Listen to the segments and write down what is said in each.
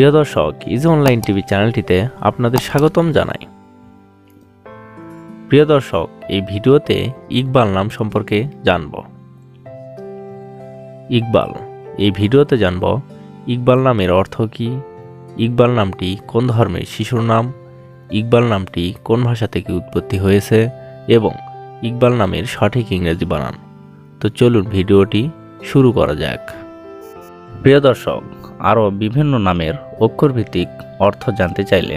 প্রিয় দর্শক easy online TV চ্যানেলটিতে আপনাদের স্বাগতম জানাই। প্রিয় দর্শক, এই ভিডিওতে ইকবাল নাম সম্পর্কে জানব। ইকবাল, এই ভিডিওতে জানব ইকবাল নামের অর্থ কী, ইকবাল নামটি কোন ধর্মের শিশুর নাম, ইকবাল নামটি কোন ভাষা থেকে উৎপত্তি হয়েছে, এবং ইকবাল নামের সঠিক ইংরেজি বানান। তো চলুন ভিডিওটি শুরু করা যাক। প্রিয় দর্শক আরও বিভিন্ন নামের অক্ষরভিত্তিক অর্থ জানতে চাইলে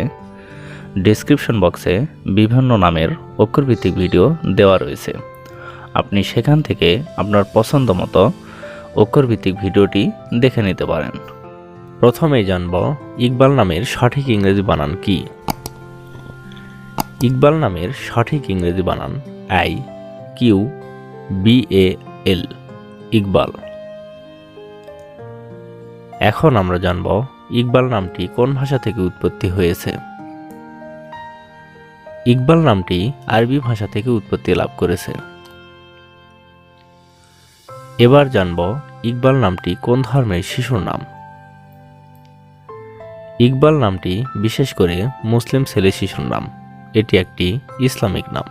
ডেসক্রিপশন বক্সে বিভিন্ন নামের অক্ষরভিত্তিক ভিডিও দেওয়া রয়েছে। আপনি সেখান থেকে আপনার পছন্দ মতো অক্ষরভিত্তিক ভিডিওটি দেখে নিতে পারেন। প্রথমেই জানব ইকবাল নামের সঠিক ইংরেজি বানান কি? ইকবাল নামের সঠিক ইংরেজি বানান I Q B A L, Iqbal. এখন আমরা জানব ইকবাল নামটি কোন ভাষা থেকে উৎপত্তি হয়েছে। ইকবাল নামটি আরবি ভাষা থেকে উৎপত্তি লাভ করেছে। এবার জানব ইকবাল নামটি কোন ধর্মের শিশুর নাম। ইকবাল নামটি বিশেষ করে মুসলিম ছেলে শিশুর নাম। এটি একটি ইসলামিক নাম।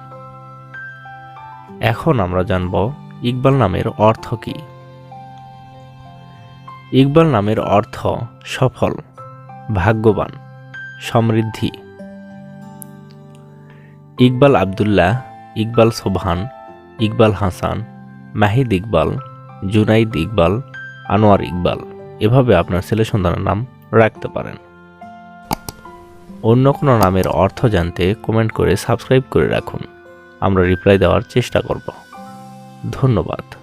এখন আমরা জানব ইকবাল নামের অর্থ কী। ইকবাল নামের অর্থ সফল, ভাগ্যবান, সমৃদ্ধি। ইকবাল আবদুল্লাহ, ইকবাল সোবহান, ইকবাল হাসান, মাহিদ ইকবাল, জুনাইদ ইকবাল, আনোয়ার ইকবাল, এভাবে আপনার ছেলে সন্তানের নাম রাখতে পারেন। অন্য কোনো নামের অর্থ জানতে কমেন্ট করে সাবস্ক্রাইব করে রাখুন। আমরা রিপ্লাই দেওয়ার চেষ্টা করব। ধন্যবাদ।